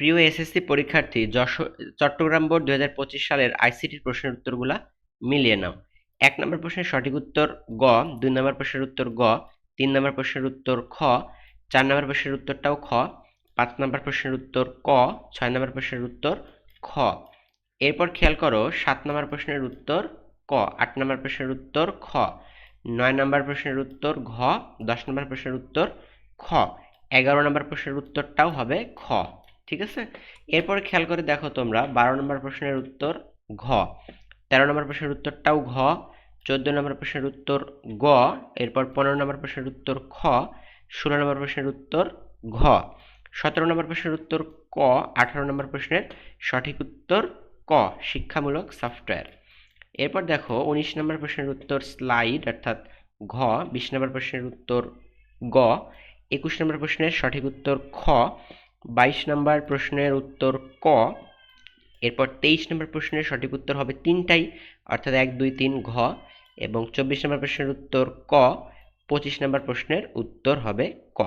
প্রিয় এসএসসি পরীক্ষার্থী চট্টগ্রাম বোর্ড দু হাজার পঁচিশ সালের আইসিটির প্রশ্নের উত্তরগুলা মিলিয়ে নাও এক নম্বর প্রশ্নের সঠিক উত্তর গ দুই নম্বর প্রশ্নের উত্তর গ তিন নম্বর প্রশ্নের উত্তর খ চার নম্বর প্রশ্নের উত্তরটাও খ পাঁচ নম্বর প্রশ্নের উত্তর ক ছয় নম্বর প্রশ্নের উত্তর খ এরপর খেয়াল করো সাত নম্বর প্রশ্নের উত্তর ক আট নম্বর প্রশ্নের উত্তর খ নয় নম্বর প্রশ্নের উত্তর ঘ দশ নম্বর প্রশ্নের উত্তর খ এগারো নম্বর প্রশ্নের উত্তরটাও হবে খ ঠিক আছে এরপর খেয়াল করে দেখো তোমরা বারো নম্বর প্রশ্নের উত্তর ঘ তেরো নম্বর প্রশ্নের উত্তরটাও ঘ চোদ্দ নম্বর প্রশ্নের উত্তর গ এরপর পনেরো নম্বর প্রশ্নের উত্তর খ ষোলো নম্বর প্রশ্নের উত্তর ঘ সতেরো নম্বর প্রশ্নের উত্তর ক আঠারো নম্বর প্রশ্নের সঠিক উত্তর ক শিক্ষামূলক সফটওয়্যার এরপর দেখো উনিশ নম্বর প্রশ্নের উত্তর স্লাইড অর্থাৎ ঘ বিশ নম্বর প্রশ্নের উত্তর গ একুশ নম্বর প্রশ্নের সঠিক উত্তর খ বাইশ নম্বর প্রশ্নের উত্তর ক। এরপর তেইশ নম্বর প্রশ্নের সঠিক উত্তর হবে তিনটাই, অর্থাৎ এক, দুই, তিন, ঘ এবং চব্বিশ নম্বর প্রশ্নের উত্তর ক। পঁচিশ নম্বর প্রশ্নের উত্তর হবে ক।